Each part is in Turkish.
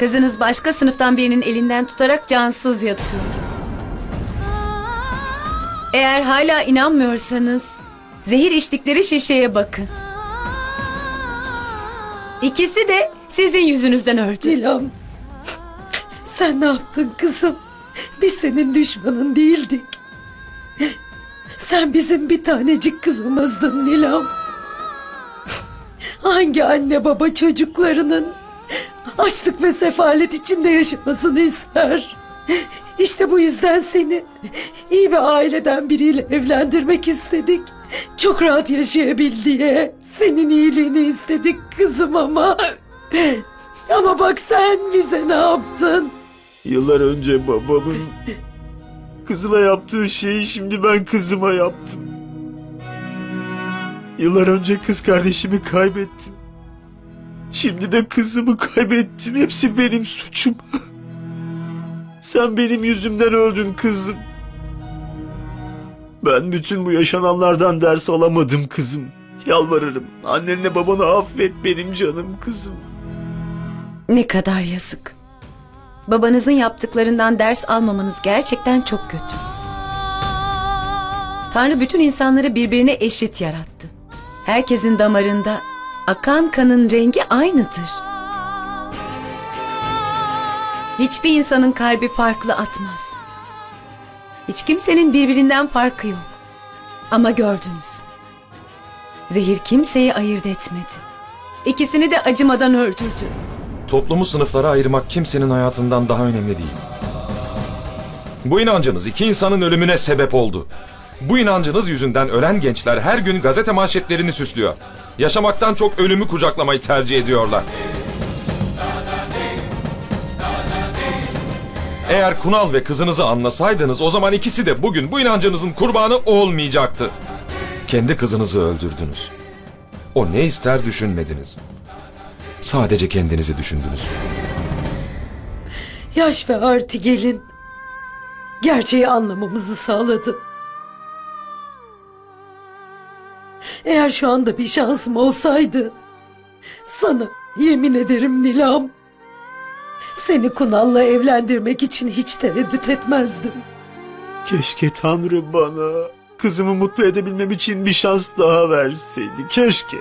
Kızınız başka sınıftan birinin elinden tutarak cansız yatıyor. Eğer hala inanmıyorsanız zehir içtikleri şişeye bakın. İkisi de sizin yüzünüzden öldü. Nilam. Sen ne yaptın kızım? Biz senin düşmanın değildik. Sen bizim bir tanecik kızımızdın Nilam. Hangi anne baba çocuklarının açlık ve sefalet içinde yaşamasını ister? İşte bu yüzden seni iyi bir aileden biriyle evlendirmek istedik. Çok rahat yaşayabil diye senin iyiliğini istedik kızım ama... Ama bak sen bize ne yaptın? Yıllar önce babamın kızına yaptığı şeyi şimdi ben kızıma yaptım. Yıllar önce kız kardeşimi kaybettim. Şimdi de kızımı kaybettim. Hepsi benim suçum. Sen benim yüzümden öldün kızım. Ben bütün bu yaşananlardan ders alamadım kızım. Yalvarırım. Annenle babanı affet benim canım kızım. Ne kadar yazık. Babanızın yaptıklarından ders almamanız gerçekten çok kötü. Tanrı bütün insanları birbirine eşit yarattı. Herkesin damarında akan kanın rengi aynıdır. Hiçbir insanın kalbi farklı atmaz. Hiç kimsenin birbirinden farkı yok. Ama gördünüz. Zehir kimseyi ayırt etmedi. İkisini de acımadan öldürdü. Toplumu sınıflara ayırmak kimsenin hayatından daha önemli değil. Bu inancınız iki insanın ölümüne sebep oldu. Bu inancınız yüzünden ölen gençler her gün gazete manşetlerini süslüyor. Yaşamaktan çok ölümü kucaklamayı tercih ediyorlar. Eğer Kunal ve kızınızı anlasaydınız o zaman ikisi de bugün bu inancınızın kurbanı olmayacaktı. Kendi kızınızı öldürdünüz. O ne ister düşünmediniz. Sadece kendinizi düşündünüz. Yaş ve artı gelin gerçeği anlamamızı sağladı. Eğer şu anda bir şansım olsaydı sana yemin ederim Nilam seni Kunal'la evlendirmek için hiç tereddüt etmezdim. Keşke Tanrı bana kızımı mutlu edebilmem için bir şans daha verseydi. Keşke.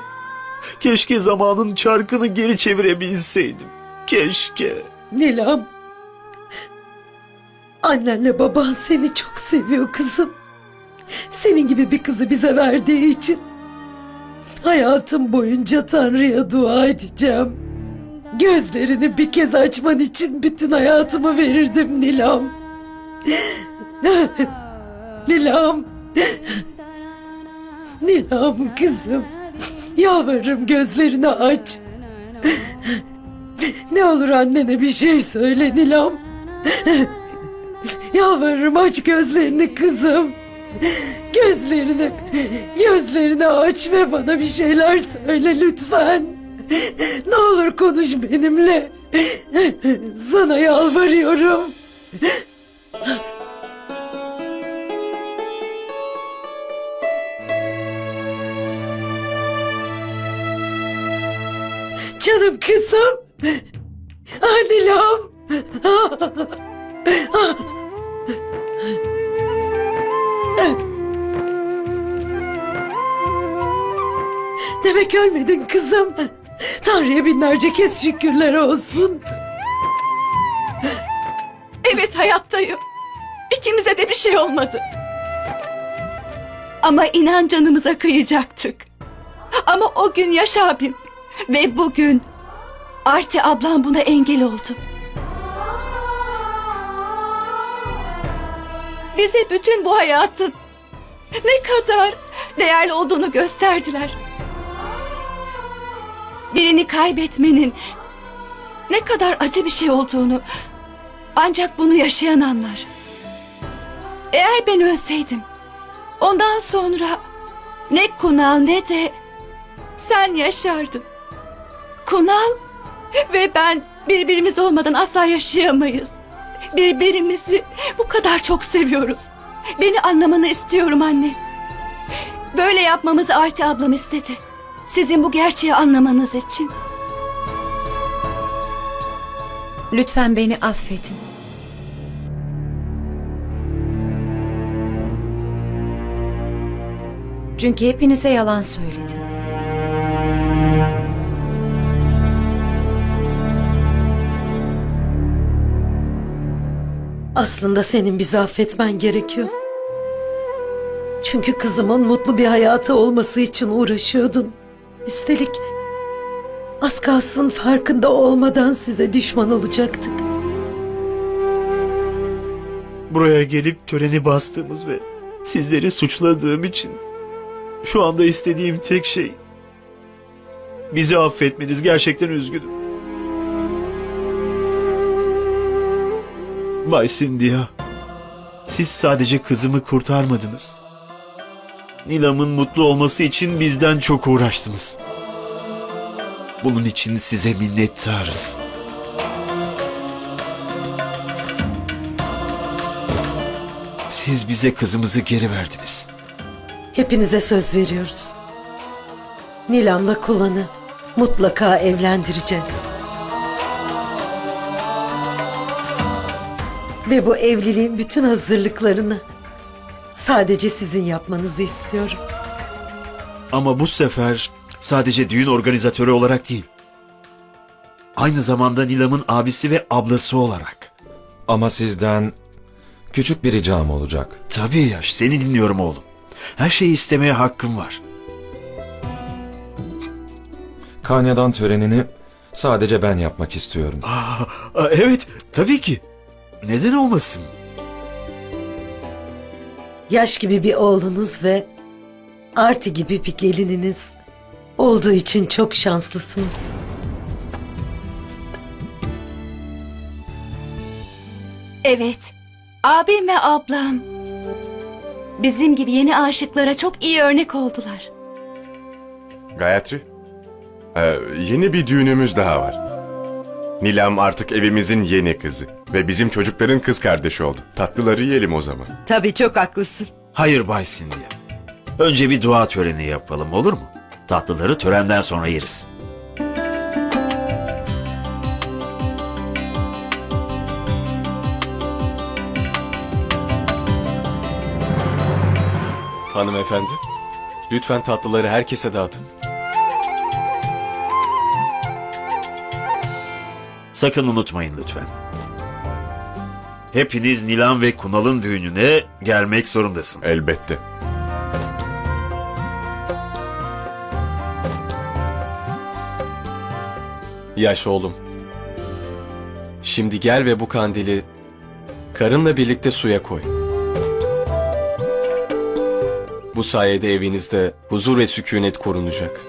Keşke zamanın çarkını geri çevirebilseydim. Keşke. Nilam annenle baban seni çok seviyor kızım. Senin gibi bir kızı bize verdiği için hayatım boyunca Tanrı'ya dua edeceğim. Gözlerini bir kez açman için bütün hayatımı verirdim Nilam. Nilam. Nilam kızım. Yalvarırım gözlerini aç. Ne olur annene bir şey söyle Nilam. Yalvarırım aç gözlerini kızım. Gözlerini, gözlerini aç ve bana bir şeyler söyle lütfen. Ne olur konuş benimle. Sana yalvarıyorum. Canım kızım. Anilam. Demek ölmedin kızım. Tanrı'ya binlerce kez şükürler olsun. Evet hayattayım. İkimize de bir şey olmadı. Ama inan canımıza kıyacaktık. Ama o gün Yaş abim ve bugün Arti ablam buna engel oldu. Bize bütün bu hayatın ne kadar değerli olduğunu gösterdiler. Birini kaybetmenin ne kadar acı bir şey olduğunu ancak bunu yaşayan anlar. Eğer ben ölseydim, ondan sonra ne Kunal ne de sen yaşardın. Kunal ve ben birbirimiz olmadan asla yaşayamayız. Birbirimizi bu kadar çok seviyoruz. Beni anlamanı istiyorum anne. Böyle yapmamızı Arti ablam istedi. Sizin bu gerçeği anlamanız için. Lütfen beni affedin. Çünkü hepinize yalan söyledim. Aslında senin bizi affetmen gerekiyor. Çünkü kızımın mutlu bir hayatı olması için uğraşıyordun. Üstelik az kalsın farkında olmadan size düşman olacaktık. Buraya gelip töreni bastığımız ve sizleri suçladığım için şu anda istediğim tek şey bizi affetmeniz. Gerçekten üzgünüm. Bay Cynthia, siz sadece kızımı kurtarmadınız. Nilam'ın mutlu olması için bizden çok uğraştınız. Bunun için size minnettarız. Siz bize kızımızı geri verdiniz. Hepinize söz veriyoruz. Nilam'la Kulan'ı mutlaka evlendireceğiz. Ve bu evliliğin bütün hazırlıklarını sadece sizin yapmanızı istiyorum. Ama bu sefer sadece düğün organizatörü olarak değil. Aynı zamanda Nilam'ın abisi ve ablası olarak. Ama sizden küçük bir ricam olacak. Tabii yaş, seni dinliyorum oğlum. Her şeyi istemeye hakkım var. Kanyadan törenini sadece ben yapmak istiyorum. Aa, aa, evet, tabii ki. Neden olmasın? Yaş gibi bir oğlunuz ve Arti gibi bir gelininiz olduğu için çok şanslısınız. Evet, abim ve ablam bizim gibi yeni aşıklara çok iyi örnek oldular. Gayatri, ee, yeni bir düğünümüz daha var. Nilam artık evimizin yeni kızı ve bizim çocukların kız kardeşi oldu. Tatlıları yiyelim o zaman. Tabii çok haklısın. Hayır Bay Cynthia. Önce bir dua töreni yapalım olur mu? Tatlıları törenden sonra yeriz. Hanımefendi, lütfen tatlıları herkese dağıtın. Sakın unutmayın lütfen. Hepiniz Nilan ve Kunal'ın düğününe gelmek zorundasınız. Elbette. Yaş oğlum. Şimdi gel ve bu kandili karınla birlikte suya koy. Bu sayede evinizde huzur ve sükunet korunacak.